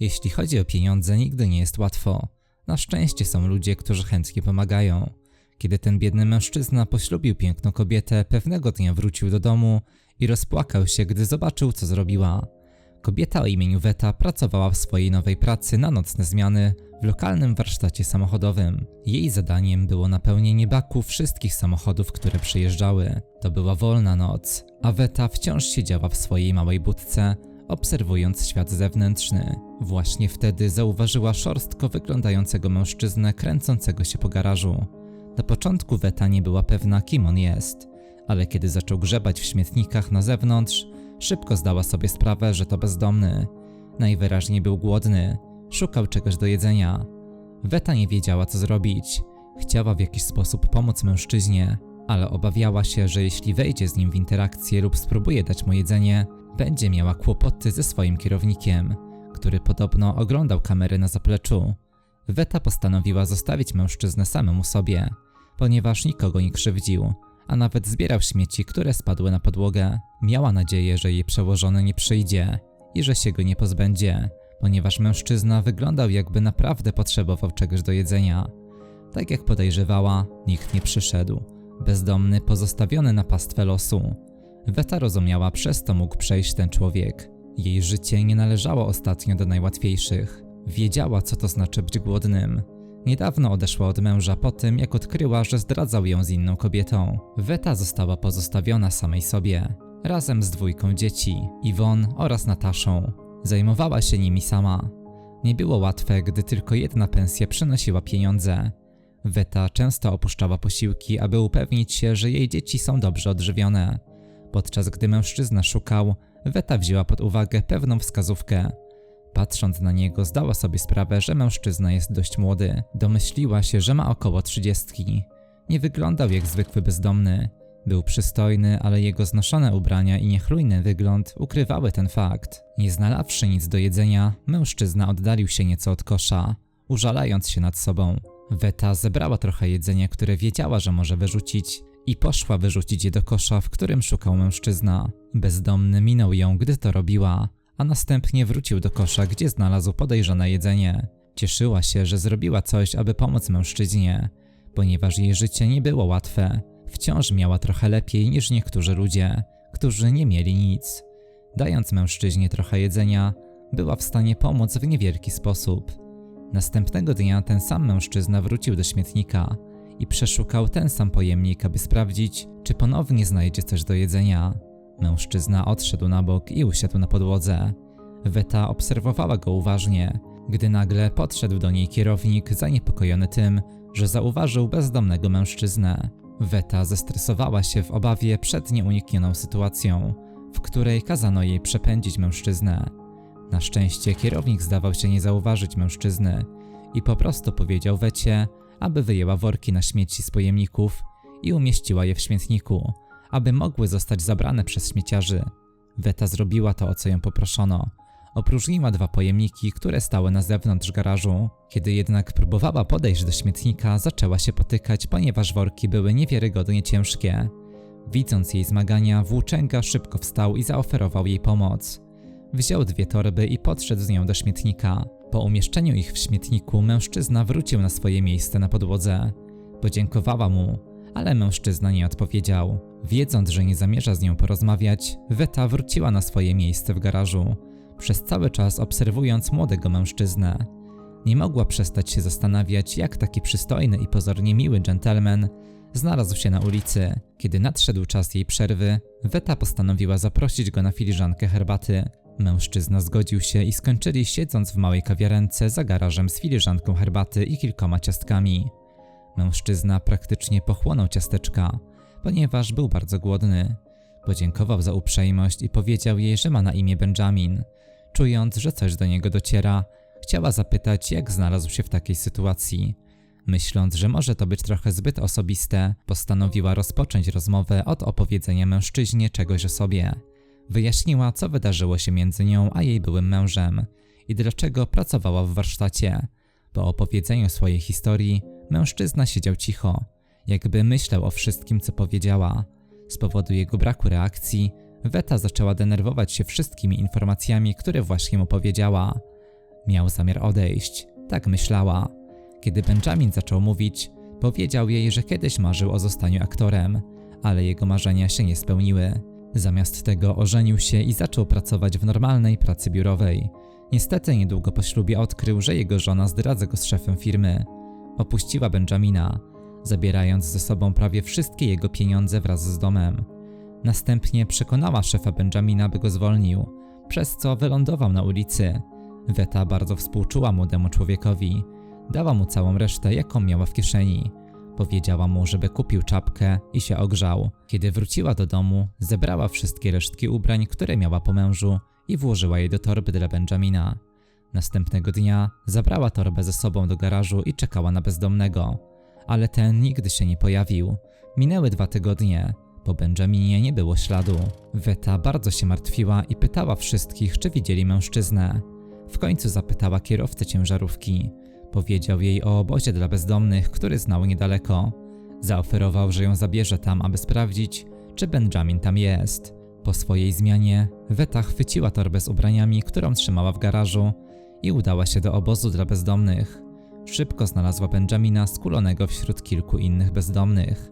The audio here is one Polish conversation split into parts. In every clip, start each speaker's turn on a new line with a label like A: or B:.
A: Jeśli chodzi o pieniądze, nigdy nie jest łatwo. Na szczęście są ludzie, którzy chętnie pomagają. Kiedy ten biedny mężczyzna poślubił piękną kobietę, pewnego dnia wrócił do domu i rozpłakał się, gdy zobaczył, co zrobiła. Kobieta o imieniu Weta pracowała w swojej nowej pracy na nocne zmiany w lokalnym warsztacie samochodowym. Jej zadaniem było napełnienie baku wszystkich samochodów, które przyjeżdżały. To była wolna noc, a Weta wciąż siedziała w swojej małej budce, obserwując świat zewnętrzny. Właśnie wtedy zauważyła szorstko wyglądającego mężczyznę kręcącego się po garażu. Na początku Weta nie była pewna, kim on jest, ale kiedy zaczął grzebać w śmietnikach na zewnątrz, szybko zdała sobie sprawę, że to bezdomny. Najwyraźniej był głodny, szukał czegoś do jedzenia. Weta nie wiedziała, co zrobić. Chciała w jakiś sposób pomóc mężczyźnie, ale obawiała się, że jeśli wejdzie z nim w interakcję lub spróbuje dać mu jedzenie, będzie miała kłopoty ze swoim kierownikiem, który podobno oglądał kamery na zapleczu. Weta postanowiła zostawić mężczyznę samemu sobie, ponieważ nikogo nie krzywdził, a nawet zbierał śmieci, które spadły na podłogę. Miała nadzieję, że jej przełożony nie przyjdzie i że się go nie pozbędzie, ponieważ mężczyzna wyglądał jakby naprawdę potrzebował czegoś do jedzenia. Tak jak podejrzewała, nikt nie przyszedł. Bezdomny, pozostawiony na pastwę losu. Weta rozumiała, przez to mógł przejść ten człowiek. Jej życie nie należało ostatnio do najłatwiejszych. Wiedziała, co to znaczy być głodnym. Niedawno odeszła od męża po tym, jak odkryła, że zdradzał ją z inną kobietą. Weta została pozostawiona samej sobie, razem z dwójką dzieci, Iwon oraz Nataszą. Zajmowała się nimi sama. Nie było łatwe, gdy tylko jedna pensja przynosiła pieniądze. Weta często opuszczała posiłki, aby upewnić się, że jej dzieci są dobrze odżywione. Podczas gdy mężczyzna szukał, Weta wzięła pod uwagę pewną wskazówkę. Patrząc na niego, zdała sobie sprawę, że mężczyzna jest dość młody. Domyśliła się, że ma około trzydziestki. Nie wyglądał jak zwykły bezdomny. Był przystojny, ale jego znoszone ubrania i niechlujny wygląd ukrywały ten fakt. Nie znalawszy nic do jedzenia, mężczyzna oddalił się nieco od kosza, użalając się nad sobą. Weta zebrała trochę jedzenia, które wiedziała, że może wyrzucić, i poszła wyrzucić je do kosza, w którym szukał mężczyzna. Bezdomny minął ją, gdy to robiła, a następnie wrócił do kosza, gdzie znalazł podejrzane jedzenie. Cieszyła się, że zrobiła coś, aby pomóc mężczyźnie, ponieważ jej życie nie było łatwe. Wciąż miała trochę lepiej niż niektórzy ludzie, którzy nie mieli nic. Dając mężczyźnie trochę jedzenia, była w stanie pomóc w niewielki sposób. Następnego dnia ten sam mężczyzna wrócił do śmietnika i przeszukał ten sam pojemnik, aby sprawdzić, czy ponownie znajdzie coś do jedzenia. Mężczyzna odszedł na bok i usiadł na podłodze. Weta obserwowała go uważnie, gdy nagle podszedł do niej kierownik zaniepokojony tym, że zauważył bezdomnego mężczyznę. Weta zestresowała się w obawie przed nieuniknioną sytuacją, w której kazano jej przepędzić mężczyznę. Na szczęście kierownik zdawał się nie zauważyć mężczyzny i po prostu powiedział Wecie, aby wyjęła worki na śmieci z pojemników i umieściła je w śmietniku, aby mogły zostać zabrane przez śmieciarzy. Weta zrobiła to, o co ją poproszono. Opróżniła dwa pojemniki, które stały na zewnątrz garażu. Kiedy jednak próbowała podejść do śmietnika, zaczęła się potykać, ponieważ worki były niewiarygodnie ciężkie. Widząc jej zmagania, włóczęga szybko wstał i zaoferował jej pomoc. Wziął dwie torby i podszedł z nią do śmietnika. Po umieszczeniu ich w śmietniku, mężczyzna wrócił na swoje miejsce na podłodze. Podziękowała mu, ale mężczyzna nie odpowiedział. Wiedząc, że nie zamierza z nią porozmawiać, Weta wróciła na swoje miejsce w garażu, przez cały czas obserwując młodego mężczyznę. Nie mogła przestać się zastanawiać, jak taki przystojny i pozornie miły gentleman znalazł się na ulicy. Kiedy nadszedł czas jej przerwy, Weta postanowiła zaprosić go na filiżankę herbaty. Mężczyzna zgodził się i skończyli siedząc w małej kawiarence za garażem z filiżanką herbaty i kilkoma ciastkami. Mężczyzna praktycznie pochłonął ciasteczka, ponieważ był bardzo głodny. Podziękował za uprzejmość i powiedział jej, że ma na imię Benjamin. Czując, że coś do niego dociera, chciała zapytać, jak znalazł się w takiej sytuacji. Myśląc, że może to być trochę zbyt osobiste, postanowiła rozpocząć rozmowę od opowiedzenia mężczyźnie czegoś o sobie. Wyjaśniła, co wydarzyło się między nią a jej byłym mężem i dlaczego pracowała w warsztacie. Po opowiedzeniu swojej historii, mężczyzna siedział cicho, jakby myślał o wszystkim, co powiedziała. Z powodu jego braku reakcji, Weta zaczęła denerwować się wszystkimi informacjami, które właśnie mu powiedziała. Miał zamiar odejść, tak myślała. Kiedy Benjamin zaczął mówić, powiedział jej, że kiedyś marzył o zostaniu aktorem, ale jego marzenia się nie spełniły. Zamiast tego ożenił się i zaczął pracować w normalnej pracy biurowej. Niestety niedługo po ślubie odkrył, że jego żona zdradza go z szefem firmy. Opuściła Benjamina, zabierając ze sobą prawie wszystkie jego pieniądze wraz z domem. Następnie przekonała szefa Benjamina, by go zwolnił, przez co wylądował na ulicy. Weta bardzo współczuła młodemu człowiekowi. Dała mu całą resztę, jaką miała w kieszeni. Powiedziała mu, żeby kupił czapkę i się ogrzał. Kiedy wróciła do domu, zebrała wszystkie resztki ubrań, które miała po mężu i włożyła je do torby dla Benjamina. Następnego dnia zabrała torbę ze sobą do garażu i czekała na bezdomnego, ale ten nigdy się nie pojawił. Minęły dwa tygodnie. Po Benjaminie nie było śladu. Weta bardzo się martwiła i pytała wszystkich, czy widzieli mężczyznę. W końcu zapytała kierowcę ciężarówki. Powiedział jej o obozie dla bezdomnych, który znał niedaleko. Zaoferował, że ją zabierze tam, aby sprawdzić, czy Benjamin tam jest. Po swojej zmianie, Weta chwyciła torbę z ubraniami, którą trzymała w garażu i udała się do obozu dla bezdomnych. Szybko znalazła Benjamina skulonego wśród kilku innych bezdomnych.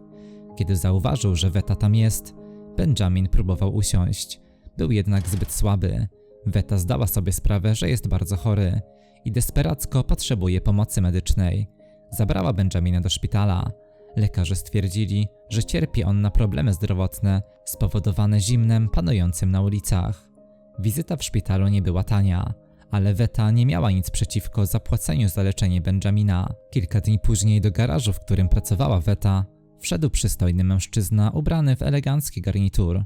A: Kiedy zauważył, że Weta tam jest, Benjamin próbował usiąść. Był jednak zbyt słaby. Weta zdała sobie sprawę, że jest bardzo chory i desperacko potrzebuje pomocy medycznej. Zabrała Benjamina do szpitala. Lekarze stwierdzili, że cierpi on na problemy zdrowotne spowodowane zimnem panującym na ulicach. Wizyta w szpitalu nie była tania, ale Weta nie miała nic przeciwko zapłaceniu za leczenie Benjamina. Kilka dni później do garażu, w którym pracowała Weta, wszedł przystojny mężczyzna ubrany w elegancki garnitur.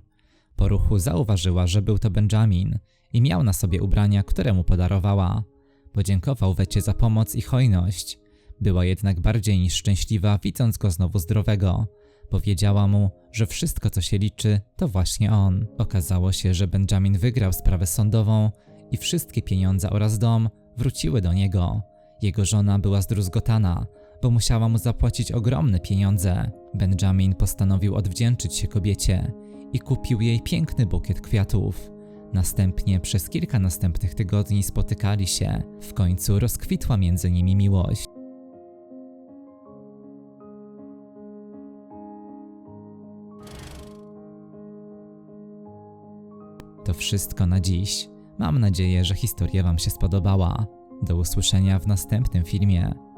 A: Po ruchu zauważyła, że był to Benjamin i miał na sobie ubrania, które mu podarowała. Podziękował Wecie za pomoc i hojność. Była jednak bardziej niż szczęśliwa, widząc go znowu zdrowego. Powiedziała mu, że wszystko co się liczy, to właśnie on. Okazało się, że Benjamin wygrał sprawę sądową i wszystkie pieniądze oraz dom wróciły do niego. Jego żona była zdruzgotana, bo musiała mu zapłacić ogromne pieniądze. Benjamin postanowił odwdzięczyć się kobiecie i kupił jej piękny bukiet kwiatów. Następnie przez kilka następnych tygodni spotykali się. W końcu rozkwitła między nimi miłość. To wszystko na dziś. Mam nadzieję, że historia Wam się spodobała. Do usłyszenia w następnym filmie.